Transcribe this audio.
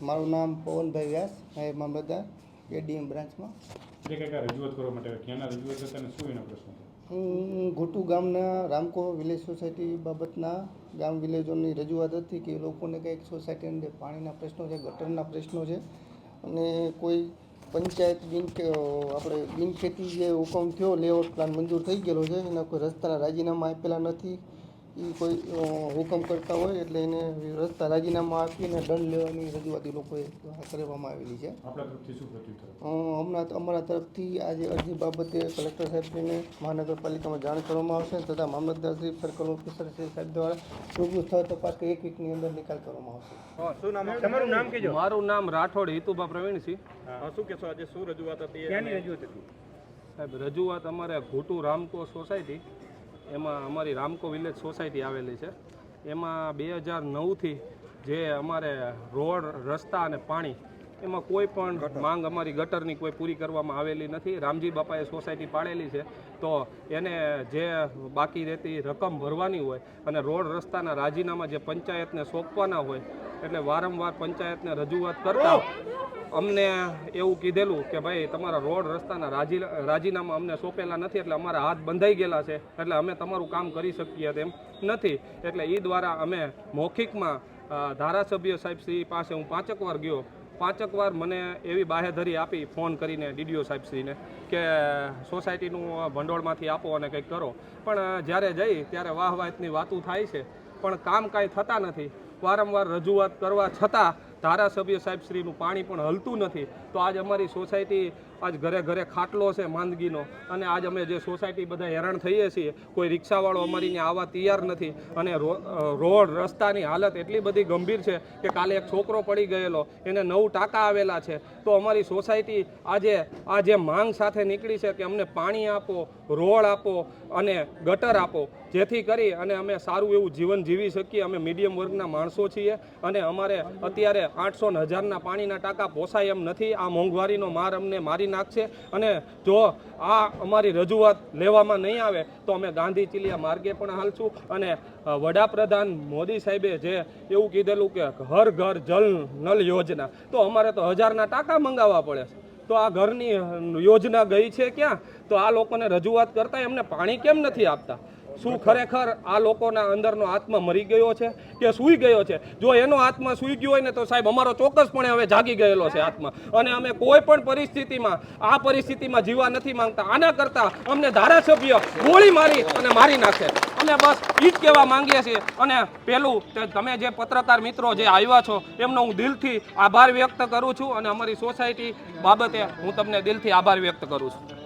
મારું નામ પવનભાઈ વ્યાસ નાયબ મામલતદાર એડીએમ બ્રાન્ચમાં જે કંઈક રજૂઆત કરવા માટે ક્યાંના રજૂઆત હતા અને શું એના પ્રશ્નો હું ઘોટુ ગામના રામકો વિલેજ સોસાયટી બાબતના ગામ વિલેજોની રજૂઆત હતી કે એ લોકોને કંઈક સોસાયટીની અંદર પાણીના પ્રશ્નો છે ગટરના પ્રશ્નો છે. અને કોઈ પંચાયત બિન આપણે બિનખેતી જે હુકમ થયો લેઆઉટ પ્લાન મંજૂર થઈ ગયેલો છે એના કોઈ રસ્તાના રાજીનામા આપેલા નથી. એ કોઈ હુકમ કરતા હોય એટલે એને રસ્તા રાજીનામા આપીને દંડ લેવાની રજૂઆત એ લોકોએ કરવામાં આવેલી છે. હમણાં તો અમારા તરફથી આજે અરજી બાબતે કલેક્ટર સાહેબને મહાનગરપાલિકામાં જાણ કરવામાં આવશે તથા મામલતદાર શ્રી સર્કલ ઓફિસર શ્રી સાહેબ દ્વારા રૂબરૂ સ્થળ તપાસ કે એક વીકની અંદર નિકાલ કરવામાં આવશે. શું નામ તમારું નામ કહેજો. મારું નામ રાઠોડ હિતુભા પ્રવીણસિંહ હા, શું કહેશો આજે? શું રજૂઆત હતી? રજૂઆત હતી? સાહેબ રજૂઆત અમારે ઘોટુ રામકો સોસાયટી એમાં અમારી રામકો વિલેજ સોસાયટી આવેલી છે. એમાં બે હજાર નવથી જે અમારે રોડ, રસ્તા અને પાણી એમાં કોઈ પણ માંગ અમારી ગટરની કોઈ પૂરી કરવામાં આવેલી નથી. રામજી બાપાએ સોસાયટી પાડેલી છે. તો એને જે બાકી રહેતી રકમ ભરવાની હોય અને રોડ રસ્તાના રાજીનામા જે પંચાયતને સોંપવાના હોય એટલે વારંવાર પંચાયતને રજૂઆત કરતા અમને એવું કીધેલું કે ભાઈ તમારા રોડ રસ્તાના રાજી રાજીનામા અમને સોંપેલા નથી એટલે અમારા હાથ બંધાઈ ગયેલા છે એટલે અમે તમારું કામ કરી શકીએ તેમ નથી. એટલે એ દ્વારા અમે મૌખિકમાં ધારાસભ્ય સાહેબ શ્રી પાસે હું પાંચક વાર ગયો. પાંચક વાર મને એવી બાહેધરી આપી, ફોન કરીને ડીડીઓ સાહેબશ્રીને કે સોસાયટીનું ભંડોળમાંથી આપો અને કંઈક કરો. પણ જ્યારે જઈ, ત્યારે વાહ વાહની વાતું થાય છે. પણ કામ કાંઈ થતા નથી. વારંવાર રજૂઆત કરવા છતાં ધારાસભ્ય સાહેબશ્રીનું પાણી પણ હલતું નથી. તો આજ અમારી સોસાયટી આજ ઘરે ઘરે ખાટલો છે માંદગીનો. અને આજ અમે જે સોસાયટી બધા હેરાન થઈએ છીએ, કોઈ રિક્ષાવાળો અમારી ત્યાં આવવા તૈયાર નથી. અને રોડ, રસ્તાની હાલત એટલી બધી ગંભીર છે કે કાલે એક છોકરો પડી ગયેલો, એને નવ ટાંકા આવેલા છે. તો અમારી સોસાયટી આજે આ જે માંગ સાથે નીકળી છે કે અમને પાણી આપો, રોડ આપો અને ગટર આપો. જેથી કરી અને અમે સારું એવું જીવન જીવી શકીએ. અમે મીડિયમ વર્ગના માણસો છીએ અને અમારે અત્યારે આઠસો ને હજારના પાણીના ટાંકા પોસાય એમ નથી. આ મોંઘવારીનો માર અમને મારી નાખશે અને જો આ અમારી રજૂઆત લેવામાં નહીં આવે તો અમે ગાંધી ચીલિયા માર્ગે પણ હાલશું અને વડાપ્રધાન મોદી સાહેબે જે એવું કીધેલું કે ઘર ઘર જલ નલ યોજના, તો અમારે તો હજારના ટાંકા મંગાવવા પડે છે. તો આ ઘરની યોજના ગઈ છે ક્યાં? તો આ લોકોને રજૂઆત કરતા એમને પાણી કેમ નથી આપતા? શું ખરેખર આ લોકોના અંદરનો આત્મા મરી ગયો છે કે સૂઈ ગયો છે? જો એનો આત્મા સૂઈ ગયો હોય ને તો સાહેબ અમારો ચોક્કસપણે હવે જાગી ગયેલો છે આત્મા. અને અમે કોઈ પણ પરિસ્થિતિમાં, આ પરિસ્થિતિમાં જીવવા નથી માંગતા. આના કરતાં અમને ધારાસભ્ય ગોળી મારી અને મારી નાખે. અમે બસ એ જ કહેવા માંગીએ છીએ. અને પેલું, તે તમે જે પત્રકાર મિત્રો જે આવ્યા છો, એમનો હું દિલથી આભાર વ્યક્ત કરું છું. અને અમારી સોસાયટી બાબતે હું તમને દિલથી આભાર વ્યક્ત કરું છું.